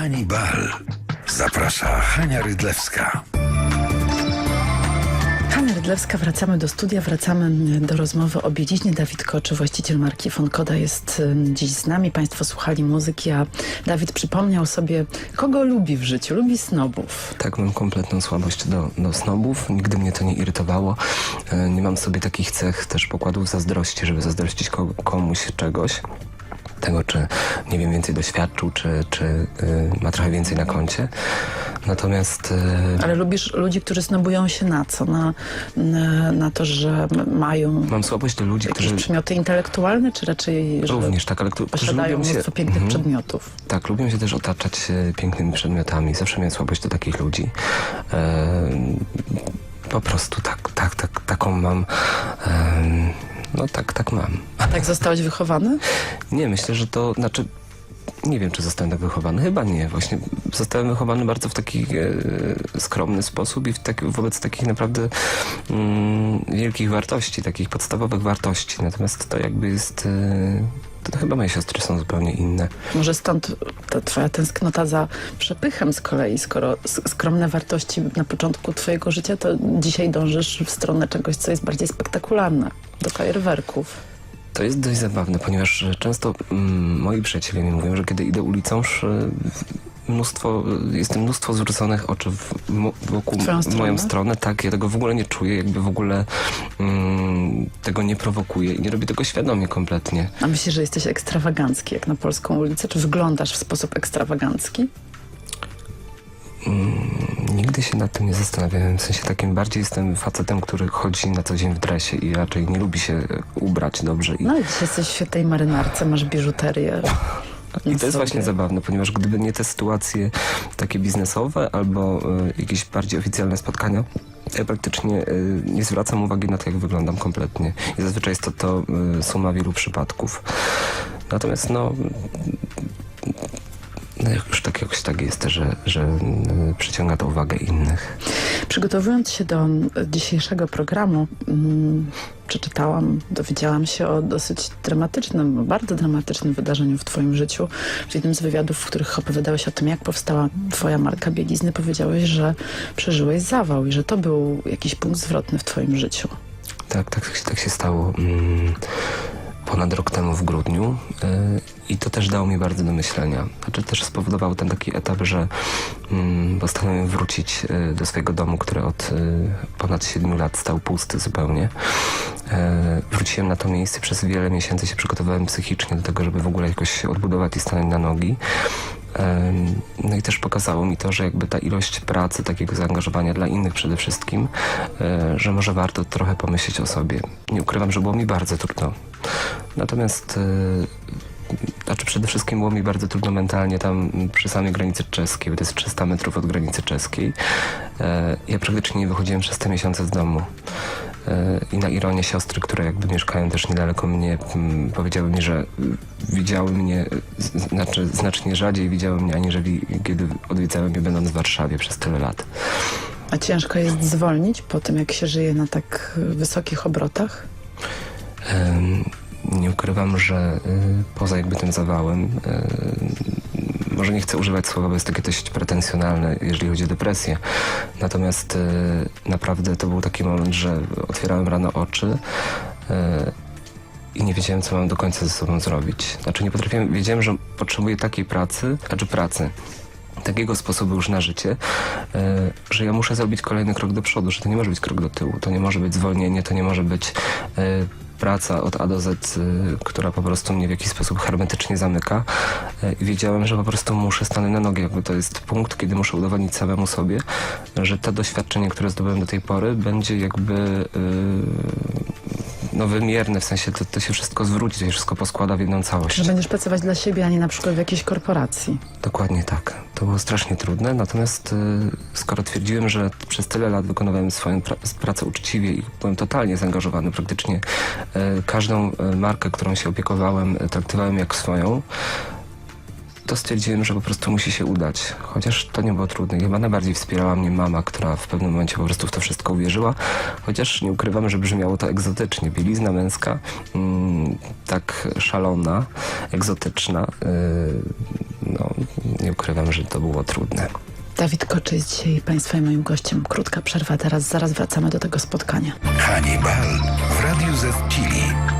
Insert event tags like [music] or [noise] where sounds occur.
Hannibal. Zaprasza Hania Rydlewska. Hanna Rydlewska, wracamy do studia, wracamy do rozmowy o bieliźnie. Dawid Koczy, właściciel marki Fonkoda jest dziś z nami. Państwo słuchali muzyki, a Dawid przypomniał sobie, kogo lubi w życiu. Lubi snobów. Tak, mam kompletną słabość do, do snobów. Nigdy mnie to nie irytowało. E, Nie mam sobie takich cech też pokładów zazdrości, żeby zazdrościć ko- komuś czegoś. Tego, czy nie wiem, więcej doświadczył, czy, czy y, ma trochę więcej na koncie. Natomiast y, Ale lubisz ludzi, którzy snobują się na co? Na, na, na to, że mają mam słabość do ludzi, którzy przymioty intelektualne, czy raczej, również, tak, ale którzy posiadają lubią się... mnóstwo pięknych Mhm. przedmiotów? Tak, lubią się też otaczać e, pięknymi przedmiotami. Zawsze miałem słabość do takich ludzi. E, po prostu tak, tak, tak, taką mam. em, no tak, tak mam. A tak zostałeś wychowany? Nie, myślę, że to znaczy. Nie wiem, czy zostałem tak wychowany. Chyba nie. Właśnie zostałem wychowany bardzo w taki e, skromny sposób i w taki, wobec takich naprawdę mm, wielkich wartości, takich podstawowych wartości. Natomiast to jakby jest... E, to chyba moje siostry są zupełnie inne. Może stąd ta twoja tęsknota za przepychem z kolei, skoro skromne wartości na początku twojego życia, to dzisiaj dążysz w stronę czegoś, co jest bardziej spektakularne, do fajerwerków. To jest dość zabawne, ponieważ często mm, moi przyjaciele mi mówią, że kiedy idę ulicą, już, e, mnóstwo, e, jest mnóstwo zwróconych oczu w, wokół stronę? moją stronę. Tak, ja tego w ogóle nie czuję, jakby w ogóle mm, tego nie prowokuję i nie robię tego świadomie kompletnie. A myślisz, że jesteś ekstrawagancki, jak na polską ulicę? Czy wyglądasz w sposób ekstrawagancki? Nigdy się nad tym nie zastanawiałem, w sensie takim bardziej jestem facetem, który chodzi na co dzień w dresie i raczej nie lubi się e, ubrać dobrze. I, No i jesteś w świetnej marynarce, masz biżuterię. [laughs] I to jest sobie. właśnie zabawne, ponieważ gdyby nie te sytuacje takie biznesowe albo e, jakieś bardziej oficjalne spotkania, ja praktycznie e, nie zwracam uwagi na to, jak wyglądam kompletnie. I zazwyczaj jest to, to e, suma wielu przypadków. Natomiast no... No już tak jakoś tak jest, że, że mm, przyciąga to uwagę innych. Przygotowując się do mm, dzisiejszego programu, mm, przeczytałam, dowiedziałam się o dosyć dramatycznym, bardzo dramatycznym wydarzeniu w twoim życiu. W jednym z wywiadów, w których opowiadałeś o tym, jak powstała twoja marka bielizny, powiedziałeś, że przeżyłeś zawał i że to był jakiś punkt zwrotny w twoim życiu. Tak, tak, tak się stało ponad rok temu w grudniu y, i to też dało mi bardzo do myślenia. Znaczy też spowodował ten taki etap, że mm, postanowiłem wrócić y, do swojego domu, który od y, ponad 7 lat stał pusty zupełnie. Wróciłem na to miejsce, przez wiele miesięcy się przygotowałem psychicznie do tego, żeby w ogóle jakoś się odbudować i stanąć na nogi. No i też pokazało mi to, że jakby ta ilość pracy, takiego zaangażowania dla innych przede wszystkim, że może warto trochę pomyśleć o sobie. Nie ukrywam, że było mi bardzo trudno. Natomiast e, znaczy przede wszystkim było mi bardzo trudno mentalnie tam przy samej granicy czeskiej, bo to jest 300 metrów od granicy czeskiej. E, Ja praktycznie nie wychodziłem przez te miesiące z domu. E, I na ironię siostry, które jakby mieszkają też niedaleko mnie, powiedziały mi, że widziały mnie, znaczy znacznie rzadziej widziały mnie, aniżeli kiedy odwiedzały mnie będąc w Warszawie przez tyle lat. A ciężko jest zwolnić po tym, jak się żyje na tak wysokich obrotach? Nie ukrywam, że y, poza jakby tym zawałem, y, może nie chcę używać słowa, bo jest takie dość pretensjonalne, jeżeli chodzi o depresję. Natomiast y, naprawdę to był taki moment, że otwierałem rano oczy i nie wiedziałem, co mam do końca ze sobą zrobić. Znaczy nie potrafiłem, wiedziałem, że potrzebuję takiej pracy, znaczy pracy, takiego sposobu już na życie, e, że ja muszę zrobić kolejny krok do przodu, że to nie może być krok do tyłu, to nie może być zwolnienie, to nie może być e, praca od A do Z, e, która po prostu mnie w jakiś sposób hermetycznie zamyka. I wiedziałem, że po prostu muszę stanąć na nogi, jakby to jest punkt, kiedy muszę udowodnić samemu sobie, że to doświadczenie, które zdobyłem do tej pory będzie jakby no wymierne, w sensie to, to się wszystko zwróci, to się wszystko poskłada w jedną całość. Że będziesz pracować dla siebie, a nie na przykład w jakiejś korporacji. Dokładnie tak. To było strasznie trudne, natomiast y, skoro twierdziłem, że przez tyle lat wykonywałem swoją pra pracę uczciwie i byłem totalnie zaangażowany, praktycznie y, każdą y, markę, którą się opiekowałem, traktowałem jak swoją, to stwierdziłem, że po prostu musi się udać. Chociaż to nie było trudne. Chyba najbardziej wspierała mnie mama, która w pewnym momencie po prostu w to wszystko uwierzyła. Chociaż nie ukrywam, że brzmiało to egzotycznie. Bielizna męska, mm, tak szalona, egzotyczna. Yy, no, nie ukrywam, że to było trudne. Dawid Koczy jest dzisiaj Państwa i moim gościem. Krótka przerwa teraz, zaraz wracamy do tego spotkania. Hannibal w Radiu Z Chili.